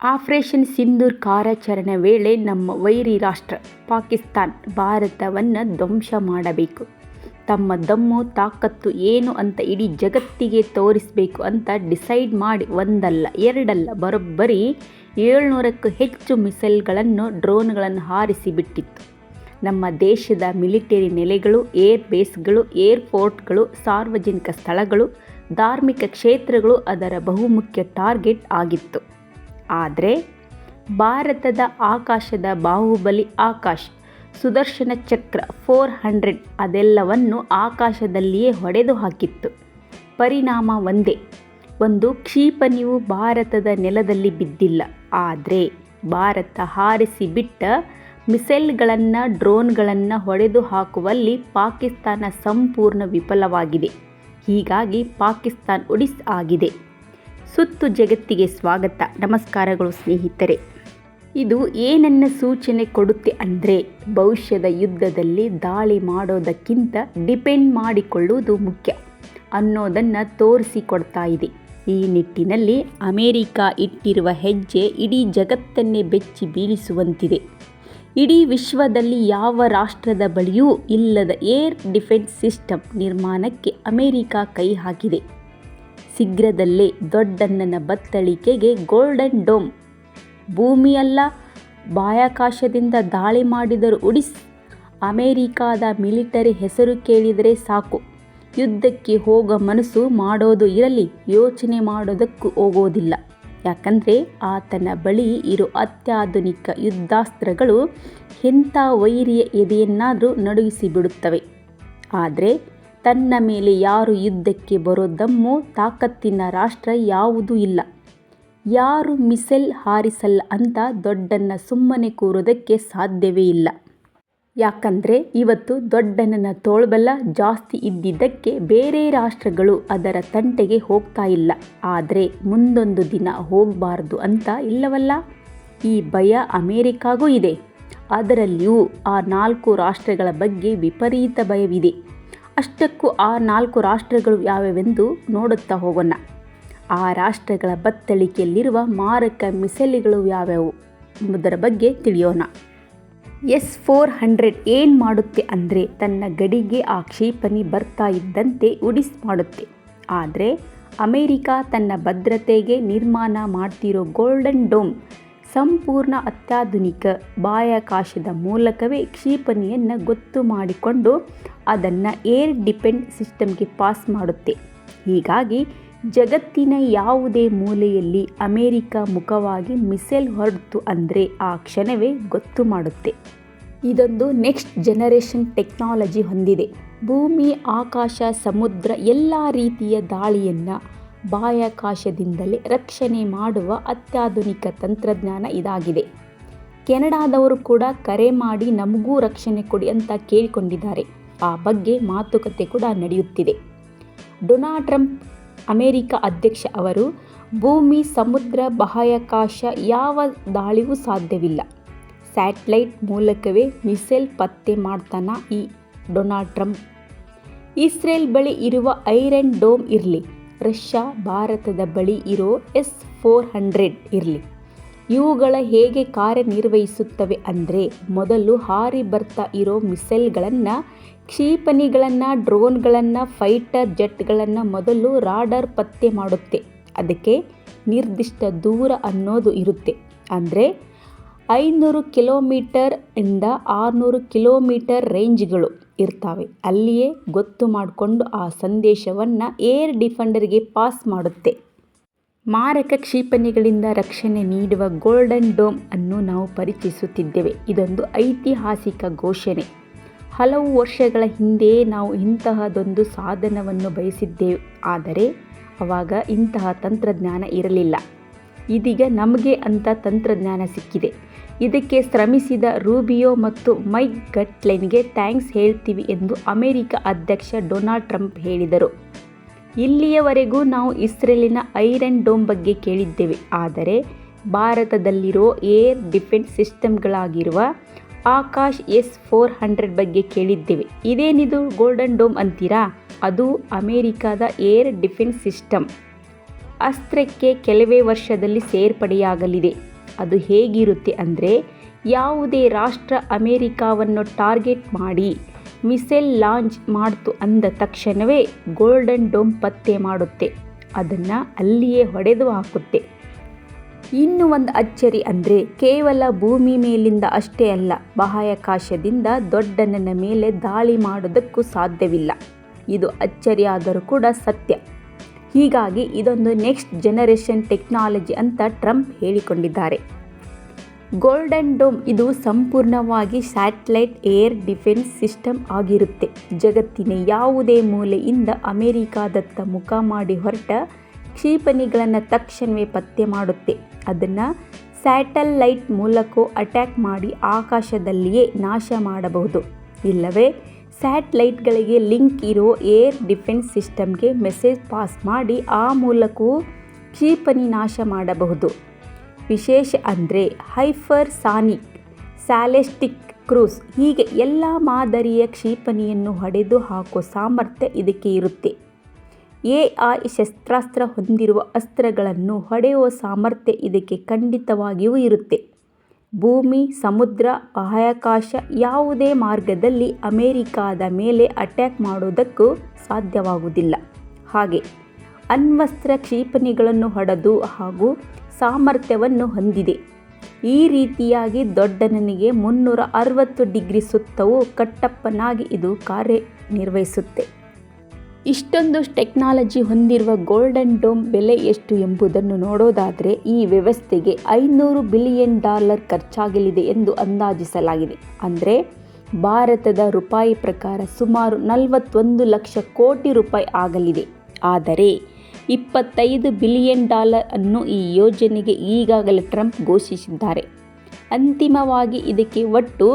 Operation Sindoor ಕಾರ್ಯಾಚರಣೆ ವೇಳೆ ನಮ್ಮ ವೈರಿ ರಾಷ್ಟ್ರ ಪಾಕಿಸ್ತಾನ್ ಭಾರತವನ್ನು ಧ್ವಂಸ ಮಾಡಬೇಕು. ತಮ್ಮ ದಮ್ಮು, ತಾಕತ್ತು ಏನು ಅಂತ ಇಡೀ ಜಗತ್ತಿಗೆ ತೋರಿಸಬೇಕು ಅಂತ ಡಿಸೈಡ್ ಮಾಡಿ ಒಂದಲ್ಲ, ಎರಡಲ್ಲ, ಬರೋಬ್ಬರಿ ಏಳ್ನೂರಕ್ಕೂ ಹೆಚ್ಚು ಮಿಸೈಲ್ಗಳನ್ನು, ಡ್ರೋನ್ಗಳನ್ನು ಹಾರಿಸಿ ಬಿಟ್ಟಿತ್ತು ನಮ್ಮ ದೇಶದ ಮಿಲಿಟರಿ ನೆಲೆಗಳು, ಏರ್ ಬೇಸ್ಗಳು ಏರ್ಪೋರ್ಟ್ಗಳು ಸಾರ್ವಜನಿಕ ಸ್ಥಳಗಳು, ಧಾರ್ಮಿಕ ಕ್ಷೇತ್ರಗಳು ಅದರ ಬಹುಮುಖ್ಯ ಟಾರ್ಗೆಟ್ ಆಗಿತ್ತು. ಆದರೆ ಭಾರತದ ಆಕಾಶದ ಬಾಹುಬಲಿ ಆಕಾಶ್, ಸುದರ್ಶನ ಚಕ್ರ ಫೋರ್ ಹಂಡ್ರೆಡ್ ಅದೆಲ್ಲವನ್ನು ಆಕಾಶದಲ್ಲಿಯೇ ಹೊಡೆದು ಹಾಕಿತ್ತು. ಪರಿಣಾಮ ಒಂದೇ, ಒಂದು ಕ್ಷಿಪಣಿಯು ಭಾರತದ ನೆಲದಲ್ಲಿ ಬಿದ್ದಿಲ್ಲ. ಆದರೆ ಭಾರತ ಹಾರಿಸಿ ಬಿಟ್ಟ ಮಿಸೈಲ್ಗಳನ್ನು, ಡ್ರೋನ್ಗಳನ್ನು ಹೊಡೆದು ಹಾಕುವಲ್ಲಿ ಪಾಕಿಸ್ತಾನ ಸಂಪೂರ್ಣ ವಿಫಲವಾಗಿದೆ. ಹೀಗಾಗಿ ಪಾಕಿಸ್ತಾನ್ ಒಡಿಸ್ ಆಗಿದೆ. ಸುತ್ತು ಜಗತ್ತಿಗೆ ಸ್ವಾಗತ. ನಮಸ್ಕಾರಗಳು ಸ್ನೇಹಿತರೆ. ಇದು ಏನನ್ನ ಸೂಚನೆ ಕೊಡುತ್ತೆ ಅಂದರೆ ಭವಿಷ್ಯದ ಯುದ್ಧದಲ್ಲಿ ದಾಳಿ ಮಾಡೋದಕ್ಕಿಂತ ಡಿಪೆಂಡ್ ಮಾಡಿಕೊಳ್ಳುವುದು ಮುಖ್ಯ ಅನ್ನೋದನ್ನು ತೋರಿಸಿಕೊಡ್ತಾ ಇದೆ. ಈ ನಿಟ್ಟಿನಲ್ಲಿ ಅಮೇರಿಕಾ ಇಟ್ಟಿರುವ ಹೆಜ್ಜೆ ಇಡೀ ಜಗತ್ತನ್ನೇ ಬೆಚ್ಚಿ ಬೀಳಿಸುವಂತಿದೆ. ಇಡೀ ವಿಶ್ವದಲ್ಲಿ ಯಾವ ರಾಷ್ಟ್ರದ ಬಳಿಯೂ ಇಲ್ಲದ ಏರ್ ಡಿಫೆನ್ಸ್ ಸಿಸ್ಟಮ್ ನಿರ್ಮಾಣಕ್ಕೆ ಅಮೇರಿಕಾ ಕೈ ಹಾಕಿದೆ. ಶೀಘ್ರದಲ್ಲೇ ದೊಡ್ಡಣ್ಣನ ಬತ್ತಳಿಕೆಗೆ ಗೋಲ್ಡನ್ ಡೋಮ್. ಭೂಮಿಯಲ್ಲ ಬಾಹ್ಯಾಕಾಶದಿಂದ ದಾಳಿ ಮಾಡಿದರೂ ಉಡಿಸ್. ಅಮೇರಿಕಾದ ಮಿಲಿಟರಿ ಹೆಸರು ಕೇಳಿದರೆ ಸಾಕು. ಯುದ್ಧಕ್ಕೆ ಹೋಗೋ ಮನಸ್ಸು ಮಾಡೋದು ಇರಲಿ, ಯೋಚನೆ ಮಾಡೋದಕ್ಕೂ ಹೋಗೋದಿಲ್ಲ. ಯಾಕಂದರೆ ಆತನ ಬಳಿ ಇರೋ ಅತ್ಯಾಧುನಿಕ ಯುದ್ಧಾಸ್ತ್ರಗಳು ಎಂಥ ವೈರಿಯ ಎದೆಯನ್ನಾದರೂ ನಡುಗಿಸಿಬಿಡುತ್ತವೆ. ಆದರೆ ತನ್ನ ಮೇಲೆ ಯಾರು ಯುದ್ಧಕ್ಕೆ ಬರೋದಮ್ಮೋ ತಾಕತ್ತಿನ ರಾಷ್ಟ್ರ ಯಾವುದೂ ಇಲ್ಲ. ಯಾರು ಮಿಸೈಲ್ ಹಾರಿಸಲ್ಲ ಅಂತ ದೊಡ್ಡನ್ನ ಸುಮ್ಮನೆ ಕೂರೋದಕ್ಕೆ ಸಾಧ್ಯವೇ ಇಲ್ಲ. ಯಾಕಂದರೆ ಇವತ್ತು ದೊಡ್ಡಣ್ಣನ ತೋಳ್ಬಲ ಜಾಸ್ತಿ ಇದ್ದಿದ್ದಕ್ಕೆ ಬೇರೆ ರಾಷ್ಟ್ರಗಳು ಅದರ ತಂಟೆಗೆ ಹೋಗ್ತಾ ಇಲ್ಲ. ಆದರೆ ಮುಂದೊಂದು ದಿನ ಹೋಗಬಾರ್ದು ಅಂತ ಇಲ್ಲವಲ್ಲ? ಈ ಭಯ ಅಮೇರಿಕಾಗೂ ಇದೆ. ಅದರಲ್ಲಿಯೂ ಆ ನಾಲ್ಕು ರಾಷ್ಟ್ರಗಳ ಬಗ್ಗೆ ವಿಪರೀತ ಭಯವಿದೆ. ಅಷ್ಟಕ್ಕೂ ಆ ನಾಲ್ಕು ರಾಷ್ಟ್ರಗಳು ಯಾವ್ಯಾವೆಂದು ನೋಡುತ್ತಾ ಹೋಗೋಣ. ಆ ರಾಷ್ಟ್ರಗಳ ಬತ್ತಳಿಕೆಯಲ್ಲಿರುವ ಮಾರಕ ಮಿಸೈಲ್ಗಳು ಯಾವ್ಯಾವು ಎಂಬುದರ ಬಗ್ಗೆ ತಿಳಿಯೋಣ. ಎಸ್ ಫೋರ್ ಹಂಡ್ರೆಡ್ ಏನು ಮಾಡುತ್ತೆ ಅಂದರೆ ತನ್ನ ಗಡಿಗೆ ಆ ಕ್ಷಿಪಣಿ ಬರ್ತಾ ಇದ್ದಂತೆ ಉಡಿಸ್ ಮಾಡುತ್ತೆ. ಆದರೆ ಅಮೇರಿಕಾ ತನ್ನ ಭದ್ರತೆಗೆ ನಿರ್ಮಾಣ ಮಾಡ್ತಿರೋ ಗೋಲ್ಡನ್ ಡೋಮ್ ಸಂಪೂರ್ಣ ಅತ್ಯಾಧುನಿಕ ಬಾಹ್ಯಾಕಾಶದ ಮೂಲಕವೇ ಕ್ಷಿಪಣಿಯನ್ನು ಗೊತ್ತು ಮಾಡಿಕೊಂಡು ಅದನ್ನು ಏರ್ ಡಿಪೆಂಡ್ ಸಿಸ್ಟಮ್ಗೆ ಪಾಸ್ ಮಾಡುತ್ತೆ. ಹೀಗಾಗಿ ಜಗತ್ತಿನ ಯಾವುದೇ ಮೂಲೆಯಲ್ಲಿ ಅಮೇರಿಕ ಮುಖವಾಗಿ ಮಿಸೈಲ್ ಹೊರಡ್ತು ಅಂದರೆ ಆ ಕ್ಷಣವೇ ಗೊತ್ತು ಮಾಡುತ್ತೆ. ಇದೊಂದು ನೆಕ್ಸ್ಟ್ ಜನರೇಷನ್ ಟೆಕ್ನಾಲಜಿ ಹೊಂದಿದೆ. ಭೂಮಿ, ಆಕಾಶ, ಸಮುದ್ರ ಎಲ್ಲ ರೀತಿಯ ದಾಳಿಯನ್ನು ಬಾಹ್ಯಾಕಾಶದಿಂದಲೇ ರಕ್ಷಣೆ ಮಾಡುವ ಅತ್ಯಾಧುನಿಕ ತಂತ್ರಜ್ಞಾನ ಇದಾಗಿದೆ. ಕೆನಡಾದವರು ಕೂಡ ಕರೆ ಮಾಡಿ ನಮಗೂ ರಕ್ಷಣೆ ಕೊಡಿ ಅಂತ ಕೇಳಿಕೊಂಡಿದ್ದಾರೆ. ಆ ಬಗ್ಗೆ ಮಾತುಕತೆ ಕೂಡ ನಡೆಯುತ್ತಿದೆ. ಡೊನಾಲ್ಡ್ ಟ್ರಂಪ್, ಅಮೆರಿಕ ಅಧ್ಯಕ್ಷ ಅವರು, ಭೂಮಿ, ಸಮುದ್ರ, ಬಾಹ್ಯಾಕಾಶ ಯಾವ ದಾಳಿಗೂ ಸಾಧ್ಯವಿಲ್ಲ. ಸ್ಯಾಟಲೈಟ್ ಮೂಲಕವೇ ಮಿಸೈಲ್ ಪತ್ತೆ ಮಾಡ್ತಾನ ಈ ಡೊನಾಲ್ಡ್ ಟ್ರಂಪ್. ಇಸ್ರೇಲ್ ಬಳಿ ಇರುವ ಐರನ್ ಡೋಮ್ ಇರಲಿ. ರಷ್ಯಾ ಭಾರತದ ಬಳಿ ಇರೋ ಎಸ್ ಫೋರ್ ಹಂಡ್ರೆಡ್ ಇರಲಿ. ಇವುಗಳ ಹೇಗೆ ಕಾರ್ಯನಿರ್ವಹಿಸುತ್ತವೆ ಅಂದರೆ ಮೊದಲು ಹಾರಿ ಬರ್ತಾ ಇರೋ ಮಿಸೈಲ್ಗಳನ್ನು, ಕ್ಷಿಪಣಿಗಳನ್ನು, ಡ್ರೋನ್ಗಳನ್ನು, ಫೈಟರ್ ಜೆಟ್ಗಳನ್ನು ಮೊದಲು ರಾಡರ್ ಪತ್ತೆ ಮಾಡುತ್ತೆ. ಅದಕ್ಕೆ ನಿರ್ದಿಷ್ಟ ದೂರ ಅನ್ನೋದು ಇರುತ್ತೆ. ಅಂದರೆ ಐನೂರು ಕಿಲೋಮೀಟರ್ ಇಂದ ಆರುನೂರು ಕಿಲೋಮೀಟರ್ ರೇಂಜ್ಗಳು. ಇರ್ತವೆ. ಅಲ್ಲಿಯೇ ಗೊತ್ತು ಮಾಡಿಕೊಂಡು ಆ ಸಂದೇಶವನ್ನು ಏರ್ ಡಿಫೆಂಡರ್ಗೆ ಪಾಸ್ ಮಾಡುತ್ತೆ. ಮಾರಕ ಕ್ಷಿಪಣಿಗಳಿಂದ ರಕ್ಷಣೆ ನೀಡುವ ಗೋಲ್ಡನ್ ಡೋಮ್ ಅನ್ನು ನಾವು ಪರಿಚಯಿಸುತ್ತಿದ್ದೇವೆ. ಇದೊಂದು ಐತಿಹಾಸಿಕ ಘೋಷಣೆ. ಹಲವು ವರ್ಷಗಳ ಹಿಂದೆ ನಾವು ಇಂತಹದೊಂದು ಸಾಧನವನ್ನು ಬಯಸಿದ್ದೆವು. ಆದರೆ ಆವಾಗ ಇಂತಹ ತಂತ್ರಜ್ಞಾನ ಇರಲಿಲ್ಲ. ಇದೀಗ ನಮಗೆ ಅಂತ ತಂತ್ರಜ್ಞಾನ ಸಿಕ್ಕಿದೆ. ಇದಕ್ಕೆ ಶ್ರಮಿಸಿದ ರೂಬಿಯೋ ಮತ್ತು ಮೈಕ್ ಗಟ್ಲೆನ್ಗೆ ಥ್ಯಾಂಕ್ಸ್ ಹೇಳ್ತೀವಿ ಎಂದು ಅಮೆರಿಕ ಅಧ್ಯಕ್ಷ ಡೊನಾಲ್ಡ್ ಟ್ರಂಪ್ ಹೇಳಿದರು. ಇಲ್ಲಿಯವರೆಗೂ ನಾವು ಇಸ್ರೇಲಿನ ಐರನ್ ಡೋಮ್ ಬಗ್ಗೆ ಕೇಳಿದ್ದೇವೆ. ಆದರೆ ಭಾರತದಲ್ಲಿರೋ ಏರ್ ಡಿಫೆನ್ಸ್ ಸಿಸ್ಟಮ್ಗಳಾಗಿರುವ ಆಕಾಶ್ ಎಸ್ ಫೋರ್ ಹಂಡ್ರೆಡ್ ಬಗ್ಗೆ ಕೇಳಿದ್ದೇವೆ. ಇದೇನಿದು ಗೋಲ್ಡನ್ ಡೋಮ್ ಅಂತೀರಾ? ಅದು ಅಮೇರಿಕಾದ ಏರ್ ಡಿಫೆನ್ಸ್ ಸಿಸ್ಟಮ್. ಅಸ್ತ್ರಕ್ಕೆ ಕೆಲವೇ ವರ್ಷದಲ್ಲಿ ಸೇರ್ಪಡೆಯಾಗಲಿದೆ. ಅದು ಹೇಗಿರುತ್ತೆ ಅಂದರೆ ಯಾವುದೇ ರಾಷ್ಟ್ರ ಅಮೇರಿಕಾವನ್ನು ಟಾರ್ಗೆಟ್ ಮಾಡಿ ಮಿಸೈಲ್ ಲಾಂಚ್ ಮಾಡ್ತು ಅಂದ ತಕ್ಷಣವೇ ಗೋಲ್ಡನ್ ಡೋಮ್ ಪತ್ತೆ ಮಾಡುತ್ತೆ. ಅದನ್ನು ಅಲ್ಲಿಯೇ ಹೊಡೆದು ಹಾಕುತ್ತೆ. ಇನ್ನು ಒಂದು ಅಚ್ಚರಿ ಅಂದರೆ ಕೇವಲ ಭೂಮಿ ಮೇಲಿಂದ ಅಷ್ಟೇ ಅಲ್ಲ, ಬಾಹ್ಯಾಕಾಶದಿಂದ ದೊಡ್ಡನನ ಮೇಲೆ ದಾಳಿ ಮಾಡೋದಕ್ಕೂ ಸಾಧ್ಯವಿಲ್ಲ. ಇದು ಅಚ್ಚರಿಯಾದರೂ ಕೂಡ ಸತ್ಯ. ಹೀಗಾಗಿ ಇದೊಂದು ನೆಕ್ಸ್ಟ್ ಜನರೇಷನ್ ಟೆಕ್ನಾಲಜಿ ಅಂತ ಟ್ರಂಪ್ ಹೇಳಿಕೊಂಡಿದ್ದಾರೆ. ಗೋಲ್ಡನ್ ಡೋಮ್ ಇದು ಸಂಪೂರ್ಣವಾಗಿ ಸ್ಯಾಟಲೈಟ್ ಏರ್ ಡಿಫೆನ್ಸ್ ಸಿಸ್ಟಮ್ ಆಗಿರುತ್ತೆ. ಜಗತ್ತಿನ ಯಾವುದೇ ಮೂಲೆಯಿಂದ ಅಮೆರಿಕಾದತ್ತ ಮುಖ ಮಾಡಿ ಹೊರಟ ಕ್ಷಿಪಣಿಗಳನ್ನು ತಕ್ಷಣವೇ ಪತ್ತೆ ಮಾಡುತ್ತೆ. ಅದನ್ನು ಸ್ಯಾಟಲೈಟ್ ಮೂಲಕ ಅಟ್ಯಾಕ್ ಮಾಡಿ ಆಕಾಶದಲ್ಲಿಯೇ ನಾಶ ಮಾಡಬಹುದು. ಇಲ್ಲವೇ ಸ್ಯಾಟಲೈಟ್ಗಳಿಗೆ ಲಿಂಕ್ ಇರೋ ಏರ್ ಡಿಫೆನ್ಸ್ ಸಿಸ್ಟಮ್ಗೆ ಮೆಸೇಜ್ ಪಾಸ್ ಮಾಡಿ ಆ ಮೂಲಕವೂ ಕ್ಷಿಪಣಿ ನಾಶ ಮಾಡಬಹುದು. ವಿಶೇಷ ಅಂದರೆ ಹೈಫರ್ ಸಾನಿಕ್, ಸ್ಯಾಲೆಸ್ಟಿಕ್ ಕ್ರೂಸ್ ಹೀಗೆ ಎಲ್ಲ ಮಾದರಿಯ ಕ್ಷಿಪಣಿಯನ್ನು ಹೊಡೆದು ಹಾಕೋ ಸಾಮರ್ಥ್ಯ ಇದಕ್ಕೆ ಇರುತ್ತೆ. ಎ ಐ ಶಸ್ತ್ರಾಸ್ತ್ರ ಹೊಂದಿರುವ ಅಸ್ತ್ರಗಳನ್ನು ಹೊಡೆಯುವ ಸಾಮರ್ಥ್ಯ ಇದಕ್ಕೆ ಖಂಡಿತವಾಗಿಯೂ ಇರುತ್ತೆ. ಭೂಮಿ, ಸಮುದ್ರ, ಬಾಹ್ಯಾಕಾಶ ಯಾವುದೇ ಮಾರ್ಗದಲ್ಲಿ ಅಮೆರಿಕಾದ ಮೇಲೆ ಅಟ್ಯಾಕ್ ಮಾಡೋದಕ್ಕೂ ಸಾಧ್ಯವಾಗುವುದಿಲ್ಲ. ಹಾಗೆ ಅಣ್ವಸ್ತ್ರ ಕ್ಷಿಪಣಿಗಳನ್ನು ಹೊಡೆದು ಹಾಗೂ ಸಾಮರ್ಥ್ಯವನ್ನು ಹೊಂದಿದೆ. ಈ ರೀತಿಯಾಗಿ ದೊಡ್ಡನನಿಗೆ ಮುನ್ನೂರ ಅರವತ್ತು ಡಿಗ್ರಿ ಸುತ್ತವೂ ಕಟ್ಟಪ್ಪನಾಗಿ ಇದು ಕಾರ್ಯನಿರ್ವಹಿಸುತ್ತೆ. ಇಷ್ಟೊಂದು ಟೆಕ್ನಾಲಜಿ ಹೊಂದಿರುವ ಗೋಲ್ಡನ್ ಡೋಮ್ ಬೆಲೆ ಎಷ್ಟು ಎಂಬುದನ್ನು ನೋಡೋದಾದರೆ ಈ ವ್ಯವಸ್ಥೆಗೆ ಐನೂರು ಬಿಲಿಯನ್ ಡಾಲರ್ ಖರ್ಚಾಗಲಿದೆ ಎಂದು ಅಂದಾಜಿಸಲಾಗಿದೆ. ಅಂದರೆ ಭಾರತದ ರೂಪಾಯಿ ಪ್ರಕಾರ ಸುಮಾರು ನಲವತ್ತೊಂದು ಲಕ್ಷ ಕೋಟಿ ರೂಪಾಯಿ ಆಗಲಿದೆ. ಆದರೆ ಇಪ್ಪತ್ತೈದು ಬಿಲಿಯನ್ ಡಾಲರ್ ಅನ್ನು ಈ ಯೋಜನೆಗೆ ಈಗಾಗಲೇ ಟ್ರಂಪ್ ಘೋಷಿಸಿದ್ದಾರೆ. ಅಂತಿಮವಾಗಿ ಇದಕ್ಕೆ ಒಟ್ಟು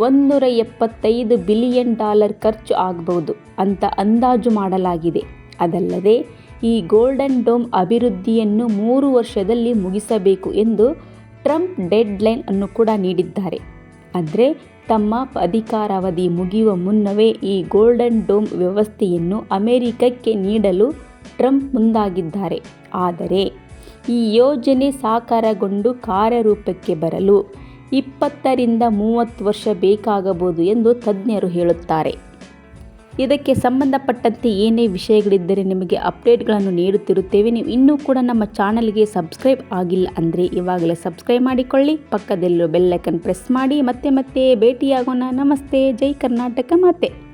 ಒಂದೂರ ಎಪ್ಪತ್ತೈದು ಬಿಲಿಯನ್ ಡಾಲರ್ ಖರ್ಚು ಆಗಬಹುದು ಅಂತ ಅಂದಾಜು ಮಾಡಲಾಗಿದೆ. ಅದಲ್ಲದೆ, ಈ ಗೋಲ್ಡನ್ ಡೋಮ್ ಅಭಿವೃದ್ಧಿಯನ್ನು ಮೂರು ವರ್ಷದಲ್ಲಿ ಮುಗಿಸಬೇಕು ಎಂದು ಟ್ರಂಪ್ ಡೆಡ್ ಲೈನ್ ಅನ್ನು ಕೂಡ ನೀಡಿದ್ದಾರೆ. ಆದರೆ, ತಮ್ಮ ಅಧಿಕಾರಾವಧಿ ಮುಗಿಯುವ ಮುನ್ನವೇ ಈ ಗೋಲ್ಡನ್ ಡೋಮ್ ವ್ಯವಸ್ಥೆಯನ್ನು ಅಮೆರಿಕಕ್ಕೆ ನೀಡಲು ಟ್ರಂಪ್ ಮುಂದಾಗಿದ್ದಾರೆ. ಆದರೆ, ಈ ಯೋಜನೆ ಸಾಕಾರಗೊಂಡು ಕಾರ್ಯರೂಪಕ್ಕೆ ಬರಲು ಇಪ್ಪತ್ತರಿಂದ ಮೂವತ್ತು ವರ್ಷ ಬೇಕಾಗಬಹುದು ಎಂದು ತಜ್ಞರು ಹೇಳುತ್ತಾರೆ. ಇದಕ್ಕೆ ಸಂಬಂಧಪಟ್ಟಂತೆ ಏನೇ ವಿಷಯಗಳಿದ್ದರೆ ನಿಮಗೆ ಅಪ್ಡೇಟ್ಗಳನ್ನು ನೀಡುತ್ತಿರುತ್ತೇವೆ. ನೀವು ಇನ್ನೂ ಕೂಡ ನಮ್ಮ ಚಾನಲ್ಗೆ ಸಬ್ಸ್ಕ್ರೈಬ್ ಆಗಿಲ್ಲ ಅಂದರೆ ಇವಾಗಲೇ ಸಬ್ಸ್ಕ್ರೈಬ್ ಮಾಡಿಕೊಳ್ಳಿ. ಪಕ್ಕದಲ್ಲಿರೋ ಬೆಲ್ಲೈಕನ್ ಪ್ರೆಸ್ ಮಾಡಿ. ಮತ್ತೆ ಮತ್ತೆ ಭೇಟಿಯಾಗೋಣ. ನಮಸ್ತೆ. ಜೈ ಕರ್ನಾಟಕ ಮಾತೆ.